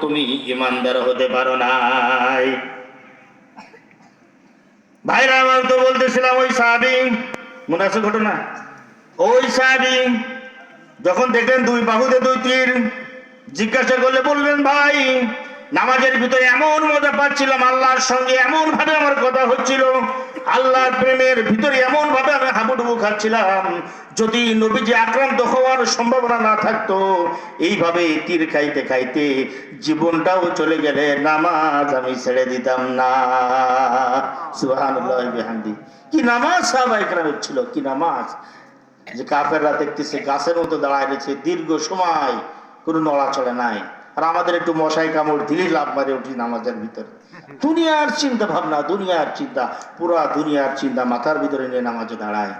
তুমি ইমানদার হতে পারো নাই। ভাইরা, আমার তো বলতেছিলাম, ওই মনে আছে ঘটনা? ওই যখন দেখলেন দুই বাহুতে দুই তীর, জিজ্ঞাসা করলে বললেন, ভাই, নামাজের ভিতরে এমন মজা পাচ্ছিলাম, আল্লাহর সঙ্গে এমন ভাবে আমার কথা হচ্ছিল আল্লাহর প্রেমের ভিতরে এমন ভাবে আমি হাবুডুবু খাচ্ছিলাম, যদি নবীজি আক্রান্ত হওয়ার সম্ভাবনা না থাকতো, এইভাবে তীর খাইতে খাইতে জীবনটাও চলে গেলে নামাজ আমি ছেড়ে দিতাম না। বিহামদি। কি নামাজ সাহাবায়ে কেরামের ছিল, কি নামাজ? যে কাফেররা দেখতেছে, গাছের মতো দাঁড়ায় রয়েছে, দীর্ঘ সময় কোনো নড়াচড়া নাই। আর আমাদের একটু মশাই কামড় দিলেই লাভ মারে উঠি নামাজের ভিতরে। দুনিয়ার চিন্তা ভাবনা, দুনিয়ার চিন্তা, পুরা দুনিয়ার চিন্তা মাথার ভিতরে নিয়ে নামাজে দাঁড়ায়।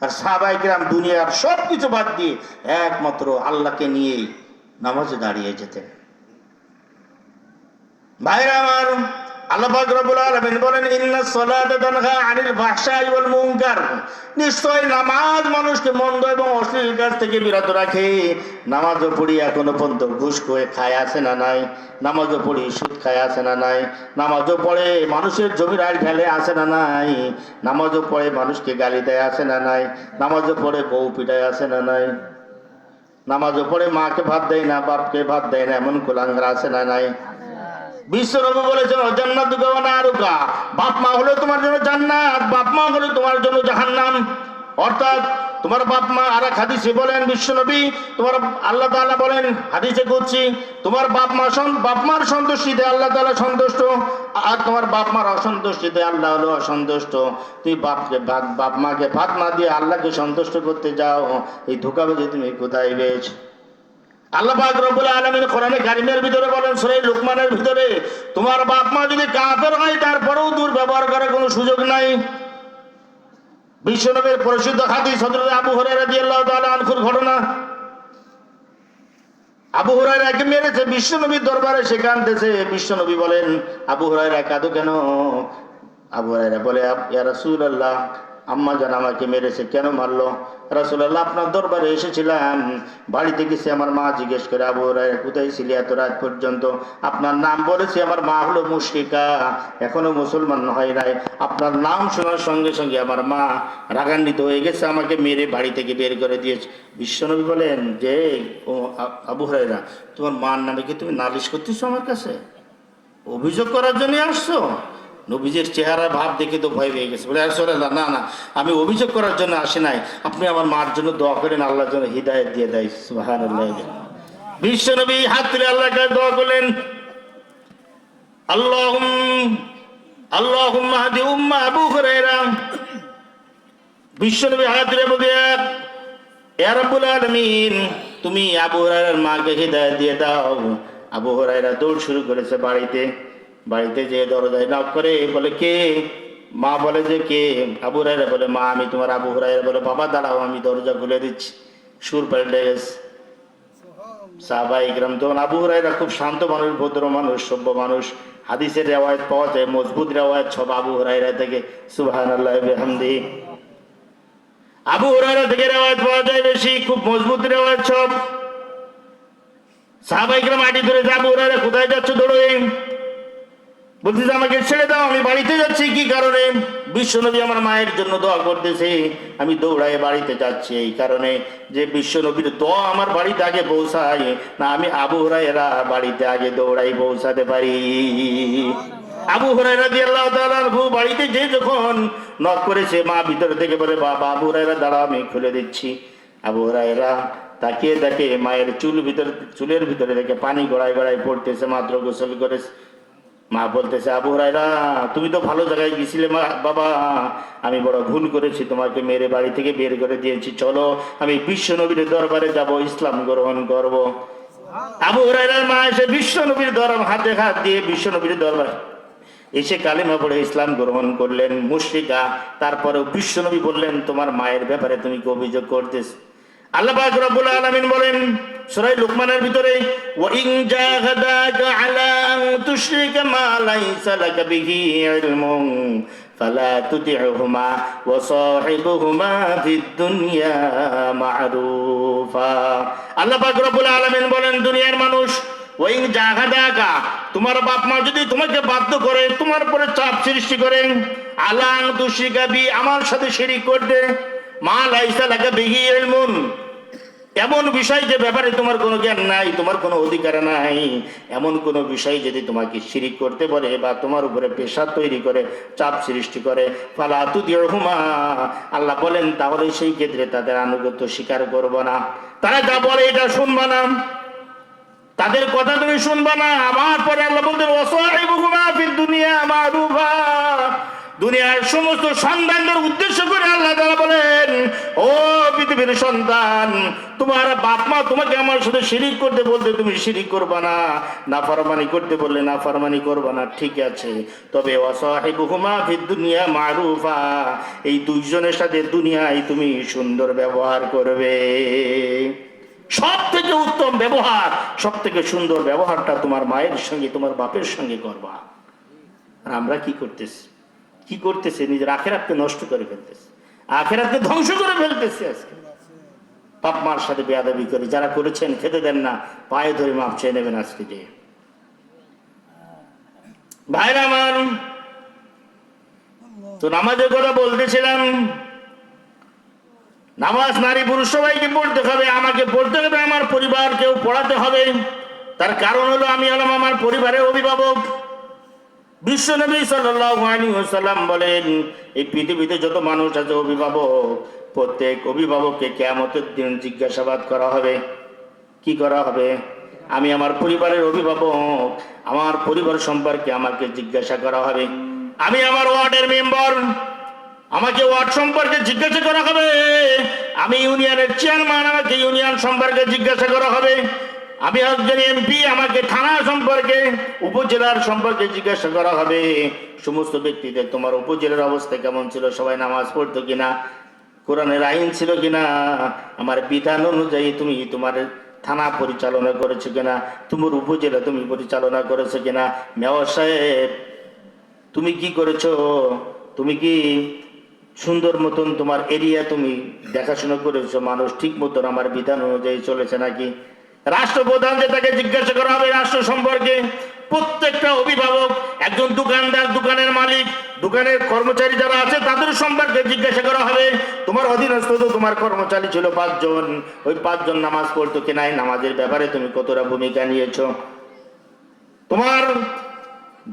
আর সাবাই গ্রাম দুনিয়ার সব কিছু বাদ দিয়ে একমাত্র আল্লাহকে নিয়েই নামাজে দাঁড়িয়ে যেতেন। ভাইরা আমার আল্লাহ পাক রব্বুল বলেন নিশ্চয় নামাজ মানুষকে মন্দ এবং থেকে বিরত রাখে। নামাজও পড়ি এখনও পর্যন্ত ঘুষ করে না নাই? নামাজও পড়ি না নাই? নামাজও পড়ে, মানুষের জমির আড় ঢেলে আছে না নাই? নামাজও পড়ে, মানুষকে গালি দেয় আছে না নাই? নামাজও পড়ে, বউ পিটায় আছে না নাই? নামাজও পড়ে, মাকে ভাত দেয় না, বাপকে ভাত দেয় না, এমন কুলাঙ্গার আছে না নাই? বিশ্বনবী বলেছেন জান্নাত না আরুকা বাপ মা হলো তোমার জন্য জান্নাত, বাপ মা হলো তোমার জন্য জাহান্নাম। অর্থাৎ তোমার বাপ মা আর এক হাদিসে বলেন বিশ্বনবী তোমার আল্লাহ বলেন, হাদিসে করছি, তোমার বাপ মা বাপ মার সন্তুষ্টিতে আল্লাহ সন্তুষ্ট, আর তোমার বাপ মার অসন্তুষ্টিতে আল্লাহ হলো অসন্তুষ্ট। তুই বাপকে বাপ মাকে ভাত না দিয়ে আল্লাহকে সন্তুষ্ট করতে যাও। এই ধোকাবাজি তুমি কোথায় পেয়েছ? আল্লাহ পাক রব্বুল আলামিন কোরআনে ভিতরে বলেন, সূরা লুকমানের ভিতরে, তোমার বাপ মা যদি কাফের হয়, তারপরেও দূর ব্যবহার করার কোনো সুযোগ নাই। বিশ্বনবীর প্রসিদ্ধ হাদিস হযরত আবু হুরায়রা রাদিয়াল্লাহু তাআলা আনহুর ঘটনা। আবু হুরায়রাকে মেরেছে, বিশ্বনবীর দরবারে সে কাঁদতেছে। বিশ্বনবী বলেন, আবু হুরায়রা, কাঁদো কেন? আবু হুরায়রা বলে, ইয়া রাসূলুল্লাহ আম্মা জান আমাকে মেরেছে, কেন মারলো? রাসূলুল্লাহ আপনার দরবারে এসেছিলাম। বাড়িতে গেছে আমার মা জিজ্ঞেস করে, আবু রায় কোথায় ছিলি এত রাত পর্যন্ত? আপনার নাম বলেছে, আমার মা হলো মুশরিকা, এখনও মুসলমান হয় নাই। আপনার নাম শোনার সঙ্গে সঙ্গে আমার মা রাগান্বিত হয়ে গেছে, আমাকে মেরে বাড়ি থেকে বের করে দিয়েছে। বিশ্বনবী বলেন, যে, ও আবু হুরায়রা, তোমার মার নামে কি তুমি নালিশ করতেছো আমার কাছে? অভিযোগ করার জন্য আসছো? নবীজের চেহারা ভাব দেখে তো ভয় পেয়ে গেছে। বলে রাসূলুল্লাহ না না, আমি অভিযোগ করার জন্য আসি নাই। আপনি আমার মার জন্য দোয়া করেন, আল্লাহর জন্য হৃদায়ত দিয়ে দেয়। সুবহানাল্লাহ। বিশ্ব নবী হাত তুলে দোয়া করলেন, আল্লাহুম আল্লাহুম্মা হাদি উম্মা আবু হুরায়রা। বিশ্ব নবী হাত তুলে বলে আলামিন, তুমি আবু মাকে হৃদায়ত দিয়ে দাও। আবু হুরায়রা দৌড় শুরু করেছে বাড়িতে। বাড়িতে যে দরজায় নক করে, বলে, কে? মা বলে যে, কে? আবু হুরায়রা বলে, মা, আমি তোমার আবু হুরায়রা। বলে, বাবা, দাঁড়াও, আমি দরজা খুলে দিচ্ছি। সুর পাল্টে গেছে। সাহাবা ইকরাম তখন আবু হুরায়রা খুব শান্ত মানুষ, ভদ্র মানুষ, সভ্য মানুষ। হাদিসের রেওয়ায়ত পাওয়া যায়, মজবুত রেওয়ায়ত, সব আবু হুরায়রা থেকে। সুবহানাল্লাহ, বিহামদি। আবু হুরায়রা থেকে রেওয়ায়ত পাওয়া যায় বেশি, খুব মজবুত রেওয়ায়ত সব। সাহাবাইকরা মাটি ধরে আবু হুরায়রা, কোথায় যাচ্ছ দৌড়ে বলতেছে আমাকে ছেড়ে দাও, আমি বাড়িতে যাচ্ছি। কি কারণে? বিশ্বনবী আমার মায়ের জন্য দোয়া করতেছে। আমি দৌড়ায় বাড়িতে যাচ্ছি। এই কারণে যে বিশ্বনবীর দোয়া আমার বাড়িতে আগে পৌঁছায়, না আমি আবু হুরায়রা বাড়িতে আগে দৌড়াই পৌঁছাতে পারি। আবু হুরায়রা দিয়ে আল্লাহ তাআলাহু বাড়িতে যে যখন নক করেছে, মা ভিতর থেকে বলে, বাবা, আবু হুরায়রা, দাঁড়াও, আমি খুলে দিচ্ছি। আবু হুরায়রা তাকিয়ে দেখে মায়ের চুল ভিতর, চুলের ভিতরে দেখে পানি গড়ায় গড়ায় পড়তেছে, মাত্র গোসল করেছে। মা বলতেছে, আবু হুরায়রা, তুমি তো ভালো জায়গায় গেছিলে মা, বাবা। আমি বড় ভুল করেছি, তোমাকে মেরে বাড়ি থেকে বের করে দিয়েছি। চলো, আমি বিশ্ব নবীর দরবারে যাব, ইসলাম গ্রহণ করব। আবু হুরায়রার মা এসে বিশ্ব নবীর দরবার, হাতে হাত দিয়ে বিশ্ব নবীর দরবার এসে কালিমা পড়ে ইসলাম গ্রহণ করলেন মুশরিকা তারপরেও বিশ্বনবী বললেন, তোমার মায়ের ব্যাপারে তুমি অভিযোগ করতেছ? আল্লাহ পাক রব্বুল আলামিন বলেন, সূরা লুকমানের ভিতরে ওয়া ইন জাহাদাকা আলা আন তুশরিকা মা লাইসা লাকা বিহি ইলমুন, ফালা তুতি'হুমা ওয়া সাহিবহুমা ফিদ দুনিয়া মা'রুফা। আল্লাহ পাক রব্বুল আলামিন বলেন, দুনিয়ার মানুষ ওই জাহাদাকা, তোমার বাপ মা যদি তোমাকে বাধ্য করে, তোমার পরে চাপ সৃষ্টি করে, আলাং তুশিকাবি আমার সাথে শিরিক করতে মা লাইসা লাগা বিহি ইলমুন। এমন বিষয় যে ব্যাপারে তোমার কোনো জ্ঞান নাই, তোমার কোনো অধিকার নাই। এমন কোনো বিষয় যদি তোমাকে শিরিক করতে বলে বা তোমার উপরে পেশা তৈরি করে, চাপ সৃষ্টি করে, ফালা তুদিও হুমা আল্লাহ বলেন, তাহলে সেই ক্ষেত্রে তাদের আনুগত্য স্বীকার করব না। তারা যা বলে এটা শুনবা না। তাদের কথা তুমি শুনবা না। আমার পরে আল্লাহ ওয়াসাহিবুহুমা ফিদ দুনিয়া মারুফা। দুনিয়ার সমস্ত সন্তানদের উদ্দেশ্য করে আল্লাহ তাআলা বলেন, ও পৃথিবীর সন্তান, তোমার বাপ মা তোমাকে আমার সাথে শিরিক করতে বলতে তুমি শিরিক করবা না। না ফরমানি করতে বললে না ফরমানি করবা না। ঠিক আছে, তবে ওয়াসাহিবুহুমা ফিদ দুনিয়া মারুফা, এই দুইজনের সাথে দুনিয়ায় তুমি সুন্দর ব্যবহার করবে। সব থেকে উত্তম ব্যবহার সব থেকে সুন্দর ব্যবহারটা তোমার মায়ের সঙ্গে, তোমার বাপের সঙ্গে করবা। আর আমরা কি করতেছি? কি করতেছে? নিজের আখেরাতকে নষ্ট করে ফেলতেছে। আখেরাতকে ধ্বংস করে ফেলতেছে আজকে। বাপ মার সাথে বেয়াদাবি করে, যারা করেছেন, খেতে দেন না। পায়ে ধরে মাপ চেয়ে নেবেন আজকে যে ভাইরা আমার, তো নামাজের কথা বলতেছিলাম। নামাজ নারী পুরুষ সবাইকে পড়তে হবে, আমাকে পড়তে হবে, আমার পরিবারকেও পড়াতে হবে। তার কারণ হলো আমি হলাম আমার পরিবারের অভিভাবক। বিশ্ব নবী সাল্লাম বলেন, এই পৃথিবীতে যত মানুষ আছে অভিভাবক, প্রত্যেক অভিভাবককে কেমতের দিন জিজ্ঞাসাবাদ করা হবে। কি করা হবে? আমি আমার পরিবারের অভিভাবক, আমার পরিবার সম্পর্কে আমাকে জিজ্ঞাসা করা হবে। আমি আমার ওয়ার্ডের মেম্বার, আমাকে ওয়ার্ড সম্পর্কে জিজ্ঞাসা করা হবে। আমি ইউনিয়নের চেয়ারম্যান, আমাকে ইউনিয়ন সম্পর্কে জিজ্ঞাসা করা হবে। আমি একজন এমপি, আমাকে থানা সম্পর্কে, উপজেলার সম্পর্কে জিজ্ঞাসা করা হবে। সমস্ত ব্যক্তিদের, তোমার উপজেলার অবস্থা কেমন ছিল? সবাই নামাজ পড়তো কিনা? কোরআনের আইন ছিল কিনা? আমার বিধান অনুযায়ী তুমি তোমার থানা পরিচালনা করেছ কিনা? তোমার উপজেলা তুমি পরিচালনা করেছ কিনা? মেয়র সাহেব, তুমি কি করেছ? তুমি কি সুন্দর মতন তোমার এরিয়া তুমি দেখাশোনা করেছ? মানুষ ঠিক মতন আমার বিধান অনুযায়ী চলেছে নাকি? রাষ্ট্রপ্রধান যে তাকে জিজ্ঞাসা করা হবে রাষ্ট্র সম্পর্কে, প্রত্যেকটা অভিভাবক, একজন দোকানদার, দোকানের মালিক, দোকানের কর্মচারী যারা আছে, তাদের সম্পর্কে জিজ্ঞাসা করা হবে, তোমার অধীনস্থ তো তোমার কর্মচারী ছিল পাঁচজন, ওই পাঁচজন নামাজ পড়তো কিনা নামাজের ব্যাপারে তুমি কতটা ভূমিকা নিয়েছো? তোমার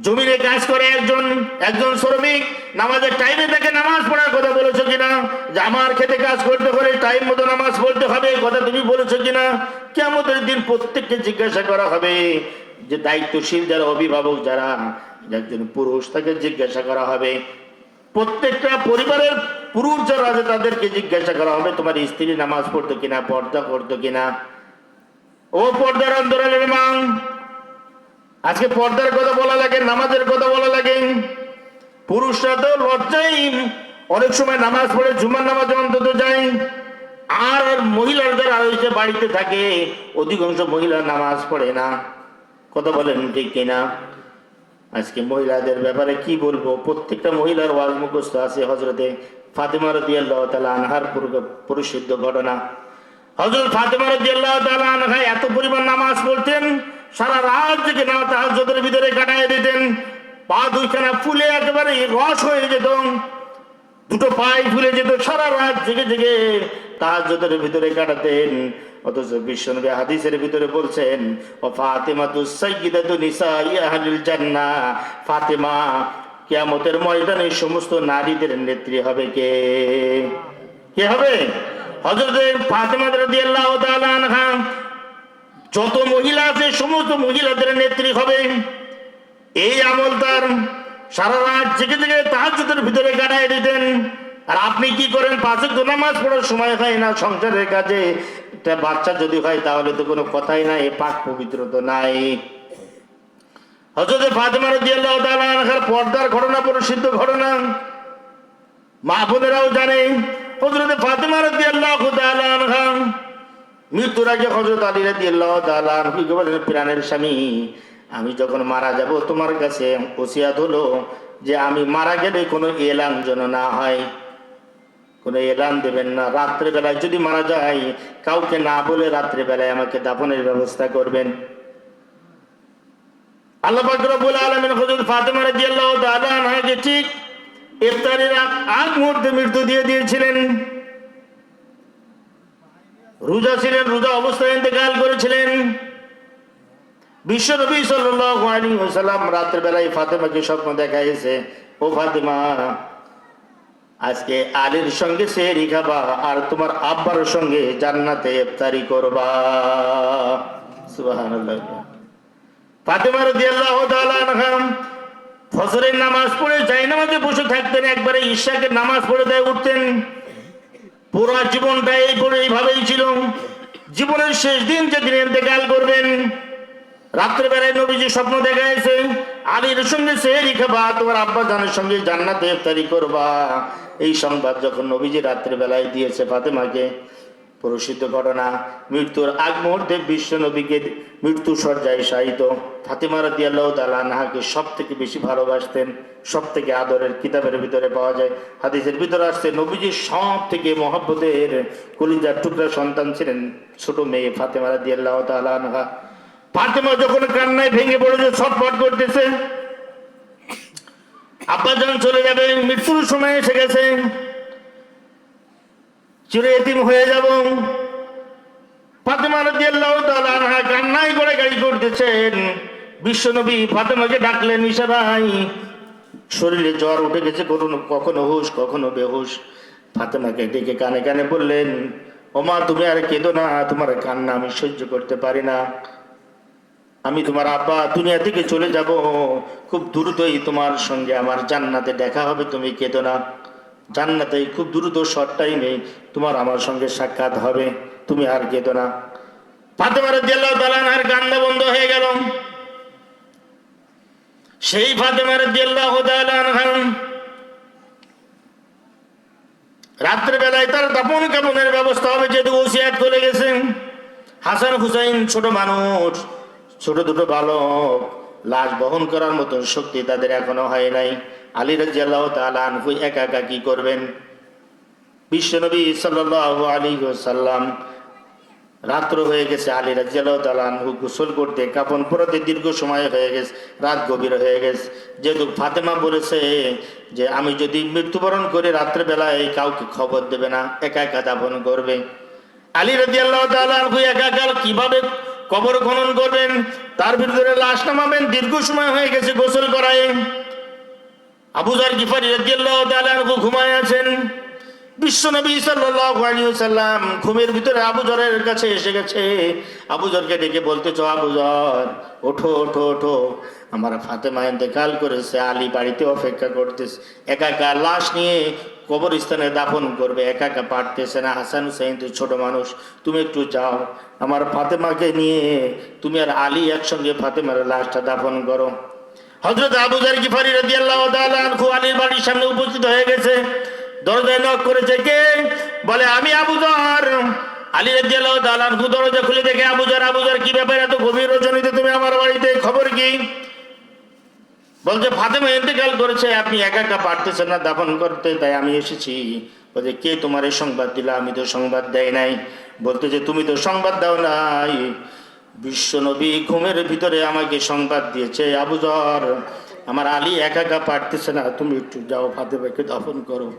জমিনে কাজ করে একজন একজন শ্রমিক, নামাজের টাইমে তাকে নামাজ পড়ার কথা বলেছ কিনা? যে আমার খেতে কাজ করতে হলে টাইম মতো নামাজ পড়তে হবে, কথা তুমি বলেছ কিনা? কেমতের দিন প্রত্যেককে জিজ্ঞাসা করা হবে। যে দায়িত্বশীল যারা, অভিভাবক যারা একজন পুরুষ, তাকে জিজ্ঞাসা করা হবে। প্রত্যেকটা পরিবারের পুরুষ যারা আছে, তাদেরকে জিজ্ঞাসা করা হবে, তোমার স্ত্রী নামাজ পড়তো কিনা, পর্দা করতো কিনা? ও পর্দার অন্তরালের মা আজকে পর্দার কথা বলা লাগে, নামাজের কথা বলা লাগে। পুরুষরা তো লজ্জাই। অনেক সময় নামাজ পড়ে জুমার নামাজ অন্তত যায়। আর মহিলার যারা রয়েছে বাড়িতে থাকে, অধিকাংশ মহিলা নামাজ পড়ে না। কথা বলেন ঠিক কিনা? আজকে মহিলাদের ব্যাপারে কি বলব? প্রত্যেকটা মহিলার ওয়াজ মুখস্থ আছে হজরতে ফাতেমা রদিয়াল্লাহ তালা আনহার পুরো- পরিশুদ্ধ ঘটনা। হজরত ফাতেমা রাদিয়াল্লাহু তাআলা আনহা এত পরিমাণ নামাজ পড়তেন, সারা থেকে না, তাহাজ্জুদের ভিতরে কাটায় দিতেন। পা দুইখানা ফুলে একেবারে রস হয়ে যেত। দুটো পায়ে ফুলে যেত সারা রাত জেগে জেগে তাহাজ্জুদের ভিতরে কাটাতেন। অথচ বিশ্বনবী হাদিসের ভিতরে বলছেন, ও ফাতেমা তু সাইয়্যিদাতু নিসাই আহলিল জান্নাহ। ফাতেমা, কিয়ামতের ময়দানে সমস্ত নারীদের নেত্রী হবে কে? কে হবে? হজরত ফাতেমা রাদিয়াল্লাহু তাআলা আনহা। যত মহিলা আছে, সমস্ত মহিলাদের নেত্রী হবে। এই আমল তার সারা রাত জেগে জেগে তাহাজ্জুদের ভিতরে কাটায় দিতেন। আর আপনি কি করেন? পাঁচক নামাজ পড়ার সময় হয় না সংসারের কাজে? একটা বাচ্চা যদি হয় তাহলে তো কোনো কথাই নাই, পাক পবিত্র তো নাই। হজরত ফাতেমা রাদিয়াল্লাহু তাআলা পর্দার ঘটনা, প্রসিদ্ধ ঘটনা। মা বোনেরাও জানে হজরত ফাতেমা রাদিয়াল্লাহু তাআলা আনহা মৃত্যুর আগে হজরত আলী আনহুকে বলেন প্রাণের স্বামী, আমি যখন মারা যাব, তোমার কাছে ওসিয়াত হলো যে আমি মারা গেলে কোনো এলান যেন না হয়। কোনো এলান দেবেন না। রাত্রে বেলায় যদি মারা যায়, কাউকে না বলে রাত্রে বেলায় আমাকে দাফনের ব্যবস্থা করবেন। আল্লাহ আনহাকে ঠিক ইফতারের আগ মুহূর্তে মৃত্যু দিয়ে দিয়েছিলেন। রোজা ছিলেন, রোজা অবস্থায় ইন্তেকাল করেছিলেন। বিশ্ব নবী সাল্লাল্লাহু আলাইহি ওয়াসাল্লাম রাতের বেলায় ফাতেমাকে স্বপ্ন দেখাইছে, ও ফাতেমা, আজকে আলীর সঙ্গে সেহরি খাবা আর তোমার আব্বার সঙ্গে জান্নাতে ইফতারি করবা। সুবহানাল্লাহ। ফাতেমা রাদিয়াল্লাহু তাআলা ফজরের নামাজ পড়ে যাই নামাজে বসে থাকতেন, একবারে ঈশাকে নামাজ পড়ে দেয় উঠতেন। পুরো জীবনটা এই করে এইভাবেই ছিল। জীবনের শেষ দিন যে যেদিন ইন্তেকাল করবেন, রাত্রেবেলায় নবীজি স্বপ্ন দেখা গেছে আলীর সঙ্গে সেহরি খাবা, তোমার আব্বা জানের সঙ্গে জান্নাতে ইফতারি করবা। এই সংবাদ যখন নবীজি রাত্রেবেলায় দিয়েছে ফাতেমাকে প্রসিদ্ধ ঘটনা, মৃত্যুর আগ মুহূর্তে বিশ্ব নবীকে মৃত্যু সজ্জায় শায়িত। ফাতেমা রাদিয়াল্লাহু তাআলা আনহাকে সব থেকে বেশি ভালোবাসতেন সব থেকে আদরের কিতাবের ভিতরে পাওয়া যায়। হাদিসের ভিতরে আসছে নবীজি সব থেকে মহব্বতের কলিজার টুকরা সন্তান ছিলেন ছোট মেয়ে ফাতেমা রাদিয়াল্লাহু তাআলা আনহা। ফাতেমা যখন কান্নায় ভেঙে পড়েছে ছটফট করতেছে আব্বা যখন চলে যাবে মৃত্যুর সময় এসে গেছে। চিরে হয়ে যাব। ফাতেমা রাদিয়াল্লাহু তাআলা আনহা কান্নাই করে গাড়ি করতেছেন। বিশ্বনবী ফাতেমাকে ডাকলেন ইশারায় শরীরে জ্বর উঠে গেছে কখনো কখনো হুশ, কখনো বেহুশ। ফাতেমাকে ডেকে কানে কানে বললেন ওমা তুমি আর কেঁদো না, তোমার কান্না আমি সহ্য করতে পারি না। আমি তোমার আব্বা দুনিয়া থেকে চলে যাব। খুব দ্রুতই তোমার সঙ্গে আমার জান্নাতে দেখা হবে, তুমি কেঁদো না। জান্নাতে খুব দ্রুত শর্ট টাইমে তোমার আমার সঙ্গে সাক্ষাৎ হবে। তুমি আর কেঁদো না। বন্ধ হয়ে গেল। সেই রাত্রে বেলায় তার দাপন কাপনের ব্যবস্থা হবে, যেহেতু ওসিয়াত করে গেছেন হাসান হুসাইন ছোট মানুষ, ছোট দুটো বালক, লাশ বহন করার মতন শক্তি তাদের এখনও হয় নাই। আলী তাআলা আনহু একা একা কি করবেন? বিশ্বনবী সাল্লাল্লাহু আলী ওয়াসাল্লাম রাত্র হয়ে গেছে, আলী রাজিয়াল্লাহ আনহু গোসল করতে কাপন পরতে দীর্ঘ সময় হয়ে গেছে, রাত গভীর হয়ে গেছে। যেহেতু ফাতেমা বলেছে যে, আমি যদি মৃত্যুবরণ করে রাত্রে বেলায় কাউকে খবর দেবে না, একা একা দাপন করবে। আলী রাজিয়াল্লাহ আনহু একা একা কীভাবে কবর খনন করবেন? তার ভিতরে লাশ নামাবেন, দীর্ঘ সময় হয়ে গেছে গোসল করায়। আবুজার গিফারি রাদিয়াল্লাহু তাআলা ঘুমায় আছেন। বিশ্বনবী সাল্লাল্লাহু আলাইহি ওয়াসাল্লাম ঘুমের ভিতরে আবুজরের কাছে এসে গেছে। আবুজরকে ডেকে বলতেছ আবুজর ওঠো ওঠো ওঠো। আমার ফাতেমা ইন্তেকাল করেছে, আলী বাড়িতে অপেক্ষা করতেছে। একা একা লাশ নিয়ে কবরস্থানে দাফন করবে, একা একা পারতেছে না। হাসান হুসাইন, তুই ছোট মানুষ, তুমি একটু যাও। আমার ফাতেমাকে নিয়ে তুমি আর আলী একসঙ্গে ফাতেমার লাশটা দাফন করো। হজরত আবুজার গিফারি তাআলা আনহু আলীর বাড়ির সামনে উপস্থিত হয়ে গেছে। দরজায় নক করেছে, কে? বলে, আমি আবুজার আলী রাদিয়াল্লাহু তাআলা আনহু দরজা খুলে দেখে আবুজার আবুজার কি ব্যাপার? এত গভীর রজনীতে তুমি আমার বাড়িতে, খবর কি? বলছে, ফাতেমা ইন্তেকাল করেছে, আপনি একা একা পারতেছেন না, দাফন করতে, তাই আমি এসেছি। বলছে, কে তোমার এই সংবাদ দিলা? আমি তো সংবাদ দেয় নাই। বলতে যে তুমি তো সংবাদ দাও নাই। বিশ্ব নবী ঘুমের ভিতরে আমাকে সংবাদ দিয়েছে আবুজর আমার আলী একা একা পারতেছে না, তুমি একটু যাও ফাতেমাকে দাফন করো।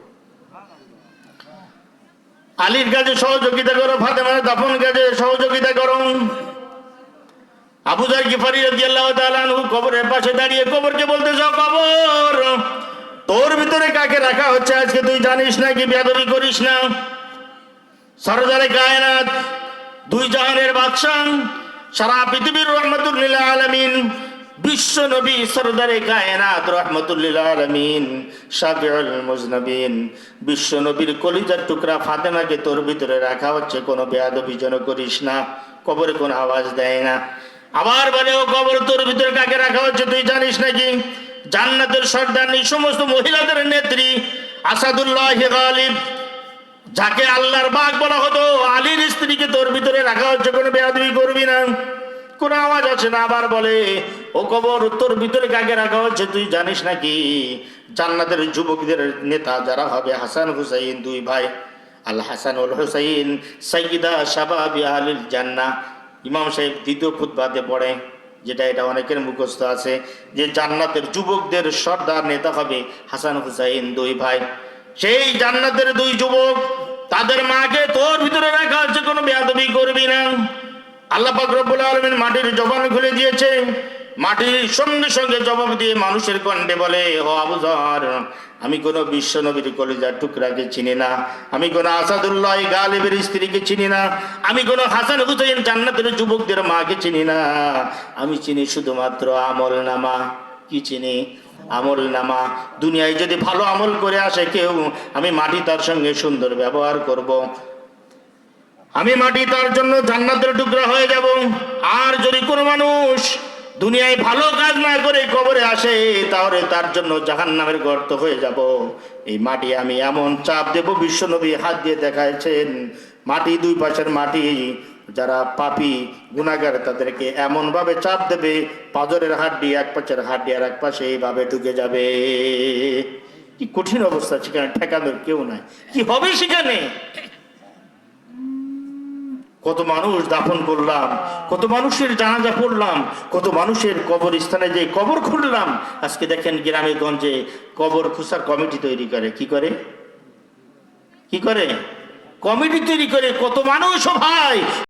আলীর কাজে সহযোগিতা করো, ফাতেমার দাফন কাজে সহযোগিতা করো। আবুজার গিফারি রাদিয়াল্লাহু তাআলা আনহু কবরের পাশে দাঁড়িয়ে কবরকে বলতেছ কবর, তোর ভিতরে কাকে রাখা হচ্ছে আজকে তুই জানিস না কি বেদবি করিস না? সরদারে কায়নাত, দুই জাহানের বাদশাহ সারা পৃথিবীর রহমতুল্লিল আলামিন, বিশ্ব নবী সরদারে কায়নাত রহমতুল্লিল আলামিন মুজনবিন, বিশ্ব নবীর কলিজার টুকরা ফাতেমাকে তোর ভিতরে রাখা হচ্ছে, কোনো বেয়াদবি যেন করিস না, কবরে কোনো আওয়াজ দেয় না। আবার বলে, ও কবর তোর ভিতরে কাকে রাখা হচ্ছে তুই জানিস নাকি? জান্নাতের সর্দার সমস্ত মহিলাদের নেত্রী, আসাদুল্লাহ গালিব যাকে আল্লাহর বাঘ বলা হতো, আলীর স্ত্রীকে তোর ভিতরে রাখা হচ্ছে কোনো বেয়াদবি করবি না। কোন আওয়াজ আছে না? আবার বলে, ও কবর, তোর ভিতরে কাকে রাখা হচ্ছে তুই জানিস নাকি? জান্নাতের যুবকদের নেতা যারা হবে, হাসান হুসাইন দুই ভাই। আল হাসান উল হুসাইন, সাইয়িদা শাবাবি আলিল জান্নাহ। ইমাম সাহেব দ্বিতীয় খুতবাতে পড়ে, যেটা এটা অনেকের মুখস্থ আছে, যে জান্নাতের যুবকদের সর্দার নেতা হবে হাসান হুসাইন দুই ভাই। সেই জান্নাতের দুই যুবক, তাদের মাকে তোর ভিতরে রাখা হচ্ছে, কোনো বেয়াদবি করবি না। আল্লাহ রব্বুল আলামিন মাটির জবান খুলে দিয়েছে। মাটির সঙ্গে সঙ্গে জবাব দিয়ে মানুষের কণ্ঠে বলে, ও আবুজার আমি কোন বিশ্ব নবীর কলিজার টুকরাকে চিনি না। আমি কোন আসাদুল্লাহ গালিবের স্ত্রীকে চিনি না। আমি কোন হাসান হুসাইন জান্নাতের যুবকদের মাকে চিনি না। আমি চিনি শুধুমাত্র আমল নামা। কি চিনি? আমল নামা। দুনিয়ায় যদি ভালো আমল করে আসে কেউ, আমি মাটি তার সঙ্গে সুন্দর ব্যবহার করব। আমি মাটি তার জন্য জান্নাতের টুকরা হয়ে যাব। আর যদি কোনো মানুষ দুনিয়ায় ভালো কাজ না করে কবরে আসে, তাহলে তার জন্য জাহান নামের গর্ত হয়ে যাব। এই মাটি আমি এমন চাপ দেব, বিশ্বনবী হাত দিয়ে দেখাচ্ছেন মাটি দুই পাশের মাটি যারা পাপি গুণাগার তাদেরকে এমন ভাবে চাপ দেবে, পাজরের হাড্ডি এক পাশের হাড্ডি আর এক পাশে এইভাবে ঢুকে যাবে। কি কঠিন অবস্থা, সেখানে ঠেকানোর কেউ নাই। কি হবে সেখানে? কত মানুষ দাফন করলাম, কত মানুষের জানাজা পড়লাম, কত মানুষের কবর স্থানে যে কবর খুঁড়লাম আজকে দেখেন গ্রামে গঞ্জে কবর খুসার কমিটি তৈরি করে। কি করে? কি করে? কমিটি তৈরি করে কত মানুষ ভাই!